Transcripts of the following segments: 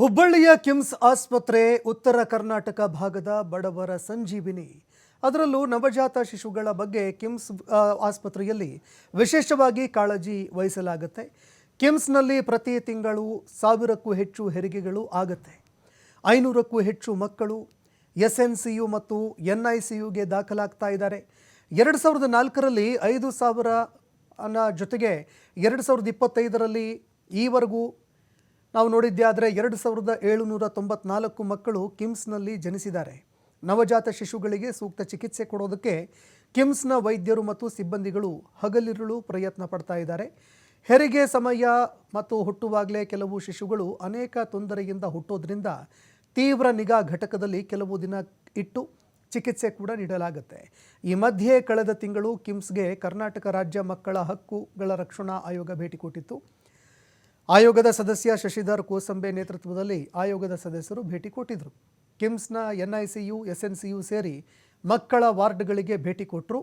ಹುಬ್ಬಳ್ಳಿಯ ಕಿಮ್ಸ್ ಆಸ್ಪತ್ರೆ ಉತ್ತರ ಕರ್ನಾಟಕ ಭಾಗದ ಬಡವರ ಸಂಜೀವಿನಿ. ಅದರಲ್ಲೂ ನವಜಾತ ಶಿಶುಗಳ ಬಗ್ಗೆ ಕಿಮ್ಸ್ ಆಸ್ಪತ್ರೆಯಲ್ಲಿ ವಿಶೇಷವಾಗಿ ಕಾಳಜಿ ವಹಿಸಲಾಗುತ್ತೆ. ಕಿಮ್ಸ್ನಲ್ಲಿ ಪ್ರತಿ ತಿಂಗಳು ಸಾವಿರಕ್ಕೂ ಹೆಚ್ಚು ಹೆರಿಗೆಗಳು ಆಗುತ್ತೆ. ಐನೂರಕ್ಕೂ ಹೆಚ್ಚು ಮಕ್ಕಳು ಎಸ್ ಎನ್ ಸಿ ಯು ಮತ್ತು ಎನ್ ಐ ಸಿ ಯುಗೆ ದಾಖಲಾಗ್ತಾ ಇದ್ದಾರೆ. ಎರಡು ಸಾವಿರದ ನಾಲ್ಕರಲ್ಲಿ ಐದು ಸಾವಿರ ಜೊತೆಗೆ ಎರಡು ಸಾವಿರದ ಇಪ್ಪತ್ತೈದರಲ್ಲಿ ಈವರೆಗೂ ನಾವು ನೋಡಿದ್ದೆ ಆದರೆ ಎರಡು ಸಾವಿರದ ಏಳುನೂರ ತೊಂಬತ್ನಾಲ್ಕು ಮಕ್ಕಳು ಕಿಮ್ಸ್ನಲ್ಲಿ ಜನಿಸಿದ್ದಾರೆ. ನವಜಾತ ಶಿಶುಗಳಿಗೆ ಸೂಕ್ತ ಚಿಕಿತ್ಸೆ ಕೊಡೋದಕ್ಕೆ ಕಿಮ್ಸ್ನ ವೈದ್ಯರು ಮತ್ತು ಸಿಬ್ಬಂದಿಗಳು ಹಗಲಿರುಳು ಪ್ರಯತ್ನ ಪಡ್ತಾ ಇದ್ದಾರೆ. ಹೆರಿಗೆ ಸಮಯ ಮತ್ತು ಹುಟ್ಟುವಾಗಲೇ ಕೆಲವು ಶಿಶುಗಳು ಅನೇಕ ತೊಂದರೆಯಿಂದ ಹುಟ್ಟೋದ್ರಿಂದ ತೀವ್ರ ನಿಗಾ ಘಟಕದಲ್ಲಿ ಕೆಲವು ದಿನ ಇಟ್ಟು ಚಿಕಿತ್ಸೆ ಕೂಡ ನೀಡಲಾಗುತ್ತೆ. ಈ ಮಧ್ಯೆ ಕಳೆದ ತಿಂಗಳು ಕಿಮ್ಸ್ಗೆ ಕರ್ನಾಟಕ ರಾಜ್ಯ ಮಕ್ಕಳ ಹಕ್ಕುಗಳ ರಕ್ಷಣಾ ಆಯೋಗ ಭೇಟಿ ಕೊಟ್ಟಿತ್ತು. ಆಯೋಗದ ಸದಸ್ಯ ಶಶಿಧರ್ ಕೋಸಂಬೆ ನೇತೃತ್ವದಲ್ಲಿ ಆಯೋಗದ ಸದಸ್ಯರು ಭೇಟಿ ಕೊಟ್ಟಿದ್ದರು ಕಿಮ್ಸ್ನ N I C U S N C U ಸೇರಿ ಮಕ್ಕಳ ವಾರ್ಡ್ಗಳಿಗೆ ಭೇಟಿ ಕೊಟ್ಟರು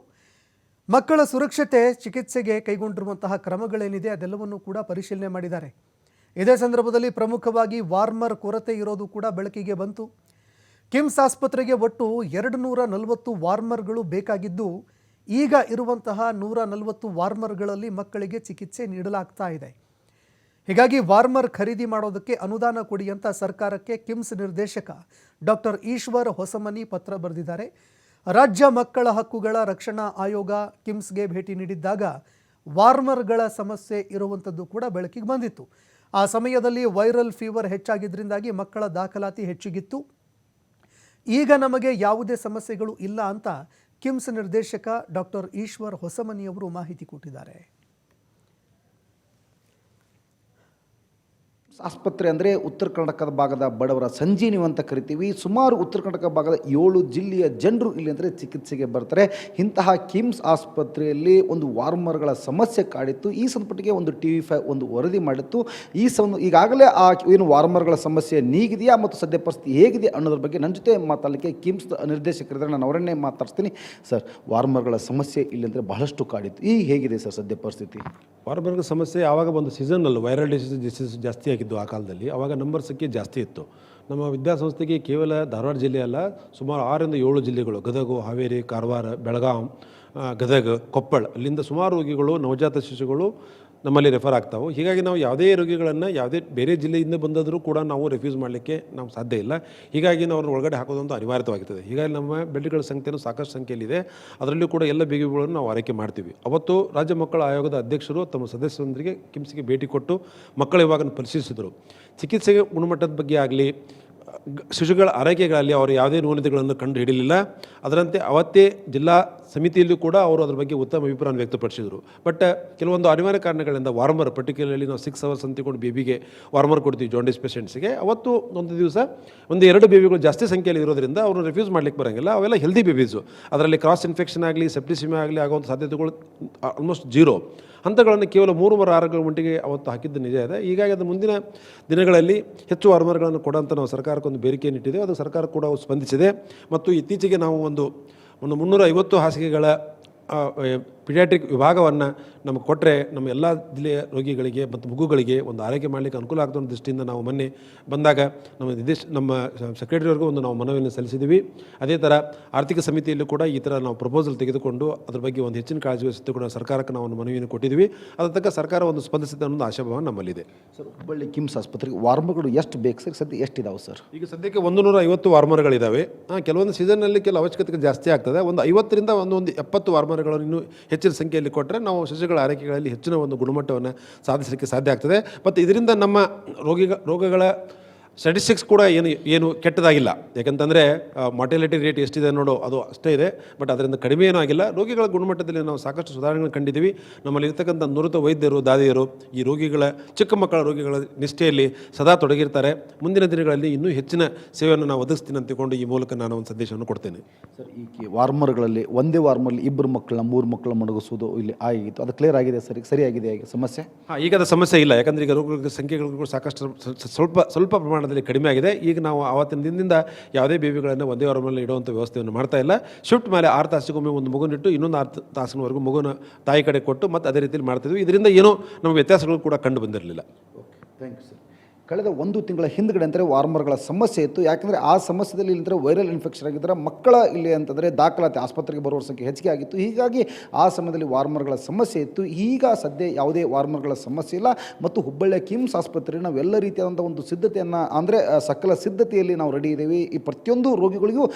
ಮಕ್ಕಳ ಸುರಕ್ಷತೆ, ಚಿಕಿತ್ಸೆಗೆ ಕೈಗೊಂಡಿರುವಂತಹ ಕ್ರಮಗಳೇನಿದೆ ಅದೆಲ್ಲವನ್ನು ಕೂಡ ಪರಿಶೀಲನೆ ಮಾಡಿದ್ದಾರೆ. ಇದೇ ಸಂದರ್ಭದಲ್ಲಿ ಪ್ರಮುಖವಾಗಿ ವಾರ್ಮರ್ ಕೊರತೆ ಇರೋದು ಕೂಡ ಬೆಳಕಿಗೆ ಬಂತು. ಕಿಮ್ಸ್ ಆಸ್ಪತ್ರೆಗೆ ಒಟ್ಟು ಎರಡು ನೂರ ನಲವತ್ತು ವಾರ್ಮರ್ಗಳು ಬೇಕಾಗಿದ್ದು, ಈಗ ಇರುವಂತಹ ನೂರ ನಲವತ್ತು ವಾರ್ಮರ್ಗಳಲ್ಲಿ ಮಕ್ಕಳಿಗೆ ಚಿಕಿತ್ಸೆ ನೀಡಲಾಗ್ತಾ ಇದೆ. ಹೀಗಾಗಿ ವಾರ್ಮರ್ ಖರೀದಿ ಮಾಡೋದಕ್ಕೆ ಅನುದಾನ ಕೊಡಿ ಅಂತ ಸರ್ಕಾರಕ್ಕೆ ಕಿಮ್ಸ್ ನಿರ್ದೇಶಕ ಡಾಕ್ಟರ್ ಈಶ್ವರ್ ಹೊಸಮನಿ ಪತ್ರ ಬರೆದಿದ್ದಾರೆ. ರಾಜ್ಯ ಮಕ್ಕಳ ಹಕ್ಕುಗಳ ರಕ್ಷಣಾ ಆಯೋಗ ಕಿಮ್ಸ್ಗೆ ಭೇಟಿ ನೀಡಿದ್ದಾಗ ವಾರ್ಮರ್ಗಳ ಸಮಸ್ಯೆ ಇರುವಂಥದ್ದು ಕೂಡ ಬೆಳಕಿಗೆ ಬಂದಿತ್ತು. ಆ ಸಮಯದಲ್ಲಿ ವೈರಲ್ ಫೀವರ್ ಹೆಚ್ಚಾಗಿದ್ದರಿಂದಾಗಿ ಮಕ್ಕಳ ದಾಖಲಾತಿ ಹೆಚ್ಚಿಗಿತ್ತು. ಈಗ ನಮಗೆ ಯಾವುದೇ ಸಮಸ್ಯೆಗಳು ಇಲ್ಲ ಅಂತ ಕಿಮ್ಸ್ ನಿರ್ದೇಶಕ ಡಾಕ್ಟರ್ ಈಶ್ವರ್ ಹೊಸಮನಿಯವರು ಮಾಹಿತಿ ಕೊಟ್ಟಿದ್ದಾರೆ. ಆಸ್ಪತ್ರೆ ಅಂದರೆ ಉತ್ತರ ಕರ್ನಾಟಕದ ಭಾಗದ ಬಡವರ ಸಂಜೀವಿನಿ ಅಂತ ಕರಿತೀವಿ. ಸುಮಾರು ಉತ್ತರ ಕರ್ನಾಟಕ ಭಾಗದ ಏಳು ಜಿಲ್ಲೆಯ ಜನರು ಇಲ್ಲಿ ಅಂದರೆ ಚಿಕಿತ್ಸೆಗೆ ಬರ್ತಾರೆ. ಇಂತಹ ಕಿಮ್ಸ್ ಆಸ್ಪತ್ರೆಯಲ್ಲಿ ಒಂದು ವಾರ್ಮರ್ಗಳ ಸಮಸ್ಯೆ ಕಾಡಿತ್ತು. ಈ ಸಂದರ್ಭಕ್ಕೆ ಒಂದು ಟಿ ವಿ ಫೈವ್ ಒಂದು ವರದಿ ಮಾಡಿತ್ತು. ಈ ಸಂ, ಈಗಾಗಲೇ ಆ ಏನು ವಾರ್ಮರ್ಗಳ ಸಮಸ್ಯೆ ನೀಗಿದೆಯಾ ಮತ್ತು ಸದ್ಯ ಪರಿಸ್ಥಿತಿ ಹೇಗಿದೆ ಅನ್ನೋದ್ರ ಬಗ್ಗೆ ನನ್ನ ಜೊತೆ ಮಾತಾಡಲಿಕ್ಕೆ ಕಿಮ್ಸ್ ನಿರ್ದೇಶಕರಿದ್ದಾರೆ. ನಾನು ಅವರನ್ನೇ ಮಾತಾಡ್ತೀನಿ ಸರ್, ವಾರ್ಮರ್ಗಳ ಸಮಸ್ಯೆ ಇಲ್ಲಿ ಅಂದರೆ ಬಹಳಷ್ಟು ಕಾಡಿತ್ತು. ಈಗ ಹೇಗಿದೆ ಸರ್ ಸದ್ಯ ಪರಿಸ್ಥಿತಿ? ವಾರ್ಬರ್ಗ್ ಸಮಸ್ಯೆ ಆವಾಗ ಒಂದು ಸೀಸನ್ನಲ್ಲಿ ವೈರಲ್ ಡಿಸೀಸ್ ಡಿಸೀಸ್ ಜಾಸ್ತಿ ಆಗಿದ್ದು ಆ ಕಾಲದಲ್ಲಿ, ಆವಾಗ ನಂಬರ್ ಸಂಖ್ಯೆ ಜಾಸ್ತಿ ಇತ್ತು. ನಮ್ಮ ವಿದ್ಯಾಸಂಸ್ಥೆಗೆ ಕೇವಲ ಧಾರವಾಡ ಜಿಲ್ಲೆ ಅಲ್ಲ, ಸುಮಾರು ಆರರಿಂದ ಏಳು ಜಿಲ್ಲೆಗಳು, ಗದಗು, ಹಾವೇರಿ, ಕಾರವಾರ, ಬೆಳಗಾಂ ಗದಗ, ಕೊಪ್ಪಳ, ಅಲ್ಲಿಂದ ಸುಮಾರು ರೋಗಿಗಳು, ನವಜಾತ ಶಿಶುಗಳು ನಮ್ಮಲ್ಲಿ ರೆಫರ್ ಆಗ್ತಾವೆ. ಹೀಗಾಗಿ ನಾವು ಯಾವುದೇ ರೋಗಿಗಳನ್ನು ಯಾವುದೇ ಬೇರೆ ಜಿಲ್ಲೆಯಿಂದ ಬಂದಾದರೂ ಕೂಡ ನಾವು ರೆಫ್ಯೂಸ್ ಮಾಡಲಿಕ್ಕೆ ನಾವು ಸಾಧ್ಯ ಇಲ್ಲ. ಹೀಗಾಗಿ ನಾವು ಅವ್ರನ್ನ ಒಳಗಡೆ ಹಾಕೋದಂತೂ ಅನಿವಾರ್ಯವಾಗುತ್ತದೆ ಹೀಗಾಗಿ ನಮ್ಮ ಬೆಡ್ಗಳ ಸಂಖ್ಯೆಯೂ ಸಾಕಷ್ಟು ಸಂಖ್ಯೆಯಲ್ಲಿದೆ. ಅದರಲ್ಲೂ ಕೂಡ ಎಲ್ಲ ಬೇಗಿಗಳನ್ನು ನಾವು ಆರೈಕೆ ಮಾಡ್ತೀವಿ. ಅವತ್ತು ರಾಜ್ಯ ಮಕ್ಕಳ ಆಯೋಗದ ಅಧ್ಯಕ್ಷರು ತಮ್ಮ ಸದಸ್ಯರೊಂದಿಗೆ ಕಿಮ್ಸ್ಗೆ ಭೇಟಿ ಕೊಟ್ಟು ಮಕ್ಕಳ ವಿಭಾಗನ ಪರಿಶೀಲಿಸಿದರು. ಚಿಕಿತ್ಸೆಗೆ ಗುಣಮಟ್ಟದ ಬಗ್ಗೆ ಆಗಲಿ ಶಿಶುಗಳ ಆರೈಕೆಗಳಲ್ಲಿ ಅವರು ಯಾವುದೇ ನ್ಯೂನತೆಗಳನ್ನು ಕಂಡು ಹಿಡಿಯಲಿಲ್ಲ ಅದರಂತೆ ಅವತ್ತೇ ಜಿಲ್ಲಾ ಸಮಿತಿಯಲ್ಲೂ ಕೂಡ ಅವರು ಅದರ ಬಗ್ಗೆ ಉತ್ತಮ ಅಭಿಪ್ರಾಯ ವ್ಯಕ್ತಪಡಿಸಿದರು. ಬಟ್, ಕೆಲವೊಂದು ಅನಿವಾರ್ಯ ಕಾರಣಗಳಿಂದ ವಾರ್ಮರ್ ಪರ್ಟಿಕ್ಯುಲರ್ಲಿ ನಾವು ಸಿಕ್ಸ್ ಅವರ್ಸ್ ಅಂತಿಕೊಂಡು ಬೇಬಿಗೆ ವಾರ್ಮರ್ ಕೊಡ್ತೀವಿ ಜಾಂಡಿಸ್ ಪೇಷೆಂಟ್ಸ್ಗೆ ಅವತ್ತು ಒಂದು ದಿವಸ ಒಂದು ಎರಡು ಬೇಬಿಗಳು ಜಾಸ್ತಿ ಸಂಖ್ಯೆಯಲ್ಲಿ ಇರೋದ್ರಿಂದ ಅವರು ರಿಫ್ಯೂಸ್ ಮಾಡ್ಲಿಕ್ಕೆ ಬರೋಂಗಿಲ್ಲ. ಅವೆಲ್ಲ ಹೆಲ್ದಿ ಬೇಬೀಸು ಅದರಲ್ಲಿ ಕ್ರಾಸ್ ಇನ್ಫೆಕ್ಷನ್ ಆಗಲಿ ಸೆಪ್ಟಿಸಿಮೆ ಆಗಲಿ ಆಗುವಂಥ ಸಾಧ್ಯತೆಗಳು ಆಲ್ಮೋಸ್ಟ್ ಜೀರೋ ಹಂತಗಳನ್ನು ಕೇವಲ ಮೂರುವರೆ ಆರುಗಳ ಮಟ್ಟಿಗೆ ಅವತ್ತು ಹಾಕಿದ್ದು ನಿಜ ಇದೆ. ಹೀಗಾಗಿ ಅದು ಮುಂದಿನ ದಿನಗಳಲ್ಲಿ ಹೆಚ್ಚು ವಾರ್ಮರ್ಗಳನ್ನು ಕೊಡೋಂಥ ನಾವು ಸರ್ಕಾರಕ್ಕೊಂದು ಬೇಡಿಕೆಯನ್ನು ಇಟ್ಟಿದೆ ಅದು ಸರ್ಕಾರ ಕೂಡ ಸ್ಪಂದಿಸಿದೆ. ಮತ್ತು ಇತ್ತೀಚೆಗೆ ನಾವು ಒಂದು ಒಂದು ಮುನ್ನೂರ ಐವತ್ತು ಹಾಸಿಗೆಗಳ ಪಿಡಿಯಾಟ್ರಿಕ್ ವಿಭಾಗವನ್ನು ನಮಗೆ ಕೊಟ್ಟರೆ ನಮ್ಮ ಎಲ್ಲ ಜಿಲ್ಲೆಯ ರೋಗಿಗಳಿಗೆ ಮತ್ತು ಮಗುಗಳಿಗೆ ಒಂದು ಆರೈಕೆ ಮಾಡಲಿಕ್ಕೆ ಅನುಕೂಲ ಆಗ್ತದೆ ಅನ್ನೋ ದೃಷ್ಟಿಯಿಂದ ನಾವು ಮೊನ್ನೆ ಬಂದಾಗ ನಮ್ಮ ನಿರ್ದೇಶ ನಮ್ಮ ಸೆಕ್ರೆಟರಿವರೆಗೂ ಒಂದು ನಾವು ಮನವಿಯನ್ನು ಸಲ್ಲಿಸಿದ್ದೀವಿ ಅದೇ ಥರ ಆರ್ಥಿಕ ಸಮಿತಿಯಲ್ಲೂ ಕೂಡ ಈ ಥರ ನಾವು ಪ್ರಪೋಸಲ್ ತೆಗೆದುಕೊಂಡು ಅದ್ರ ಬಗ್ಗೆ ಒಂದು ಹೆಚ್ಚಿನ ಕಾಳಜಿ ವಹಿಸುತ್ತೆ ಕೂಡ ಸರ್ಕಾರಕ್ಕೆ ನಾವು ಒಂದು ಮನವಿಯನ್ನು ಕೊಟ್ಟಿದ್ದೀವಿ ಅದರ ತಕ್ಕ ಸರ್ಕಾರ ಒಂದು ಸ್ಪಂದಿಸಿದೆ ಅನ್ನೋದು ಆಶಾಭಾವ ನಮ್ಮಲ್ಲಿದೆ. ಸರ್ ಹುಬ್ಬಳ್ಳಿ ಕಿಮ್ಸ್ ಆಸ್ಪತ್ರೆಗೆ ವಾರ್ಮರ್ಗಳು ಎಷ್ಟು ಬೇಕು ಸರ್? ಸದ್ಯ ಎಷ್ಟಿದಾವೆ ಸರ್? ಈಗ ಸದ್ಯಕ್ಕೆ ಒಂದು ನೂರ ಐವತ್ತು ವಾರ್ಮರ್ಗಳಿದ್ದಾವೆ ಕೆಲವೊಂದು ಸೀಸನ್ನಲ್ಲಿ ಕೆಲವು ಅವಶ್ಯಕತೆ ಜಾಸ್ತಿ ಆಗ್ತದೆ. ಒಂದು ಐವತ್ತರಿಂದ ಒಂದು ಒಂದು ಎಪ್ಪತ್ತು ವಾರ್ಮರ್ಗಳನ್ನು ಇನ್ನೂ ಹೆಚ್ಚಿನ ಸಂಖ್ಯೆಯಲ್ಲಿ ಕೊಟ್ಟರೆ ನಾವು ಶಿಶುಗಳ ಆರೈಕೆಗಳಲ್ಲಿ ಹೆಚ್ಚಿನ ಒಂದು ಗುಣಮಟ್ಟವನ್ನು ಸಾಧಿಸಲಿಕ್ಕೆ ಸಾಧ್ಯ ಆಗ್ತದೆ. ಮತ್ತು ಇದರಿಂದ ನಮ್ಮ ರೋಗಿಗ, ರೋಗಗಳ ಸ್ಟ್ಯಾಟಿಸ್ಟಿಕ್ಸ್ ಕೂಡ ಏನು ಏನು ಕೆಟ್ಟದಾಗಿಲ್ಲ. ಯಾಕಂತಂದರೆ ಮಾರ್ಟಿಲಿಟಿ ರೇಟ್ ಎಷ್ಟಿದೆ ನೋಡೋ ಅದು ಅಷ್ಟೇ ಇದೆ. ಬಟ್ ಅದರಿಂದ ಕಡಿಮೆ ಏನೂ ಆಗಿಲ್ಲ. ರೋಗಿಗಳ ಗುಣಮಟ್ಟದಲ್ಲಿ ನಾವು ಸಾಕಷ್ಟು ಸುಧಾರಣೆಗಳನ್ನು ಕಂಡಿದ್ದೀವಿ. ನಮ್ಮಲ್ಲಿ ಇರ್ತಕ್ಕಂಥ ನುರಿತ ವೈದ್ಯರು ದಾದಿಯರು ಈ ರೋಗಿಗಳ ಚಿಕ್ಕ ಮಕ್ಕಳ ರೋಗಿಗಳ ನಿಷ್ಠೆಯಲ್ಲಿ ಸದಾ ತೊಡಗಿರ್ತಾರೆ. ಮುಂದಿನ ದಿನಗಳಲ್ಲಿ ಇನ್ನೂ ಹೆಚ್ಚಿನ ಸೇವೆಯನ್ನು ನಾವು ಒದಗಿಸ್ತೀನಿ ಅಂತಕೊಂಡು ಈ ಮೂಲಕ ನಾನು ಒಂದು ಸಂದೇಶವನ್ನು ಕೊಡ್ತೇನೆ. ಸರ್ ಈ ವಾರ್ಮರ್ಗಳಲ್ಲಿ ಒಂದೇ ವಾರ್ಮರ್ಲಿ ಇಬ್ಬರು ಮಕ್ಕಳನ್ನ ಮೂರು ಮಕ್ಕಳ ಮಡಗಿಸುವುದು ಇಲ್ಲಿ ಆಗಿತ್ತು. ಅದು ಕ್ಲಿಯರ್ ಆಗಿದೆ ಸರ್ ಸರಿಯಾಗಿದೆ ಸಮಸ್ಯೆ? ಹಾಂ ಈಗ ಅದು ಸಮಸ್ಯೆ ಇಲ್ಲ. ಯಾಕಂದರೆ ಈಗ ರೋಗಿಗಳ ಸಂಖ್ಯೆಗಳು ಕೂಡ ಸಾಕಷ್ಟು ಸ್ವ- ಸ್ವ- ಸ್ವಲ್ಪ ಸ್ವಲ್ಪ ಪ್ರಮಾಣದಲ್ಲಿ ಕಡಿಮೆ ಆಗಿದೆ. ಈಗ ನಾವು ಆವತ್ತಿನ ದಿನದಿಂದ ಯಾವುದೇ ಬೇಬಿಗಳನ್ನು ಒಂದೇ ವಾರ ಮೇಲೆ ಇಡುವಂಥ ವ್ಯವಸ್ಥೆಯನ್ನು ಮಾಡ್ತಾ ಇಲ್ಲ. ಶಿಫ್ಟ್ ಮೇಲೆ ಆರು ತಾಸಿಗೊಮ್ಮೆ ಒಂದು ಮಗುನಿಟ್ಟು ಇನ್ನೊಂದು ಆರು ತಾಸಿನವರೆಗೂ ಮಗುನ ತಾಯಿ ಕಡೆ ಕೊಟ್ಟು ಮತ್ತು ಅದೇ ರೀತಿಯಲ್ಲಿ ಮಾಡ್ತಿದ್ವಿ ಇದರಿಂದ ಏನೋ ನಮ್ಮ ವ್ಯತ್ಯಾಸಗಳು ಕೂಡ ಕಂಡು ಬಂದಿರಲಿಲ್ಲ. ಓಕೆ ಥ್ಯಾಂಕ್ ಯು ಸರ್ ಕಳೆದ ಒಂದು ತಿಂಗಳ ಹಿಂದ್ಗಡೆ ಅಂದರೆ ವಾರ್ಮರ್ಗಳ ಸಮಸ್ಯೆ ಇತ್ತು. ಯಾಕಂದರೆ ಆ ಸಮಸ್ಯೆಯಲ್ಲಿ ಇಲ್ಲಂದ್ರೆ ವೈರಲ್ ಇನ್ಫೆಕ್ಷನ್ ಆಗಿದ್ದರೆ. ಮಕ್ಕಳ ಇಲ್ಲಿ ಅಂತಂದರೆ ದಾಖಲಾತಿ ಆಸ್ಪತ್ರೆಗೆ ಬರುವ ಸಂಖ್ಯೆ ಹೆಚ್ಚಿಗೆ ಆಗಿತ್ತು. ಹೀಗಾಗಿ ಆ ಸಮಯದಲ್ಲಿ ವಾರ್ಮರ್ಗಳ ಸಮಸ್ಯೆ ಇತ್ತು. ಈಗ ಸದ್ಯ ಯಾವುದೇ ವಾರ್ಮರ್ಗಳ ಸಮಸ್ಯೆ ಇಲ್ಲ. ಮತ್ತು ಹುಬ್ಬಳ್ಳಿಯ ಕಿಮ್ಸ್ ಆಸ್ಪತ್ರೆ ನಾವೆಲ್ಲ ರೀತಿಯಾದಂಥ ಒಂದು ಸಿದ್ಧತೆಯನ್ನು ಅಂದರೆ ಸಕಲ ಸಿದ್ಧತೆಯಲ್ಲಿ ನಾವು ರೆಡಿ ಇದ್ದೀವಿ. ಈ ಪ್ರತಿಯೊಂದು ರೋಗಿಗಳಿಗೂ